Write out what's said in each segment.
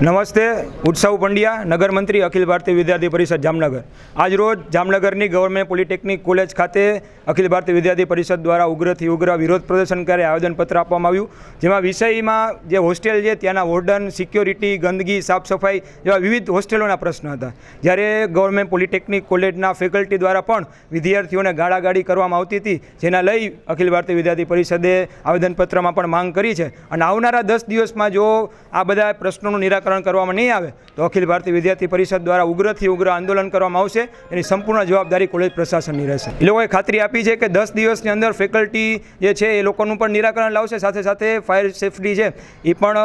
નમસ્તે, ઉત્સવ પંડ્યા નગરમંત્રી અખિલ ભારતીય વિદ્યાર્થી પરિષદ જામનગર. આજરોજ જામનગરની ગવર્મેન્ટ પોલિટેકનિક કોલેજ ખાતે અખિલ ભારતીય વિદ્યાર્થી પરિષદ દ્વારા ઉગ્રથી ઉગ્ર વિરોધ પ્રદર્શન કરે આવેદનપત્ર આપવામાં આવ્યું, જેમાં વિષયમાં જે હોસ્ટેલ છે, ત્યાંના વોર્ડન, સિક્યોરિટી ગંદકી સાફ સફાઈ જેવા વિવિધ હોસ્ટેલોના પ્રશ્ન હતા. જ્યારે ગવર્મેન્ટ પોલિટેકનિક કોલેજના ફેકલ્ટી દ્વારા પણ વિદ્યાર્થીઓને ગાળાગાળી કરવામાં આવતી હતી, જેના લઈ અખિલ ભારતીય વિદ્યાર્થી પરિષદે આવેદનપત્રમાં પણ માંગ કરી છે. અને આવનારા દસ દિવસમાં જો આ બધા પ્રશ્નોનું નિરાકરણ કરવામાં નહીં આવે, તો અખિલ ભારતીય વિદ્યાર્થી પરિષદ દ્વારા ઉગ્રથી ઉગ્ર આંદોલન કરવામાં આવશે. એની સંપૂર્ણ જવાબદારી કોલેજ પ્રશાસનની રહેશે. એ લોકોએ ખાતરી આપી છે કે દસ દિવસની અંદર ફેકલ્ટી જે છે, એ લોકોનું પણ નિરાકરણ લાવશે. સાથે સાથે ફાયર સેફટી છે, એ પણ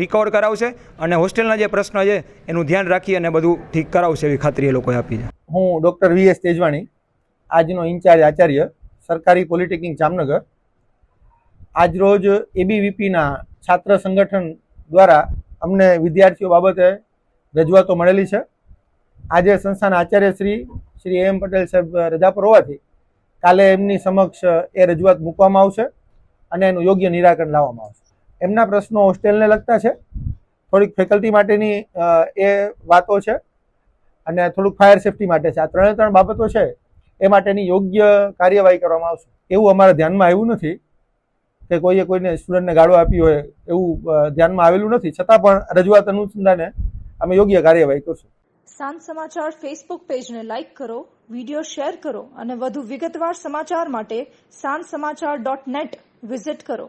રિકવર કરાવશે અને હોસ્ટેલના જે પ્રશ્ન છે, એનું ધ્યાન રાખી અને બધું ઠીક કરાવશે એવી ખાતરી એ લોકોએ આપી છે. હું ડૉક્ટર વી એસ તેજવાણી, આજનો ઇન્ચાર્જ આચાર્ય, સરકારી પોલિટેકનિક જામનગર. આજરોજ એબીવીપીના છાત્ર સંગઠન દ્વારા અમને વિદ્યાર્થીઓ બાબતે રજૂઆતો મળેલી છે. આજે સંસ્થાના આચાર્ય શ્રી શ્રી એમ પટેલ સાહેબ રજા પર હોવાથી કાલે એમની સમક્ષ એ રજૂઆત મૂકવામાં આવશે અને એનું યોગ્ય નિરાકરણ લાવવામાં આવશે. એમના પ્રશ્નો હોસ્ટેલને લગતા છે. થોડીક ફેકલ્ટી માટેની એ વાતો છે અને થોડુંક ફાયર સેફટી માટે છે. આ ત્રણે ત્રણ બાબતો છે એ માટેની યોગ્ય કાર્યવાહી કરવામાં આવશે. એવું અમારા ધ્યાનમાં આવ્યું નથી. કે કોઈએ કોઈને સ્ટુડન્ટને ગાળો આપી હોય એવું ધ્યાનમાં આવેલું નથી. છતાં પણ રજૂઆત અનુસંધાને અમે યોગ્ય કાર્યવાહી કરશું. સાંજ સમાચાર ફેસબુક પેજને લાઇક કરો વિડિયો શેર કરો અને વધુ વિગતવાર સમાચાર માટે સાંજ સમાચાર ડોટ નેટ વિઝિટ કરો.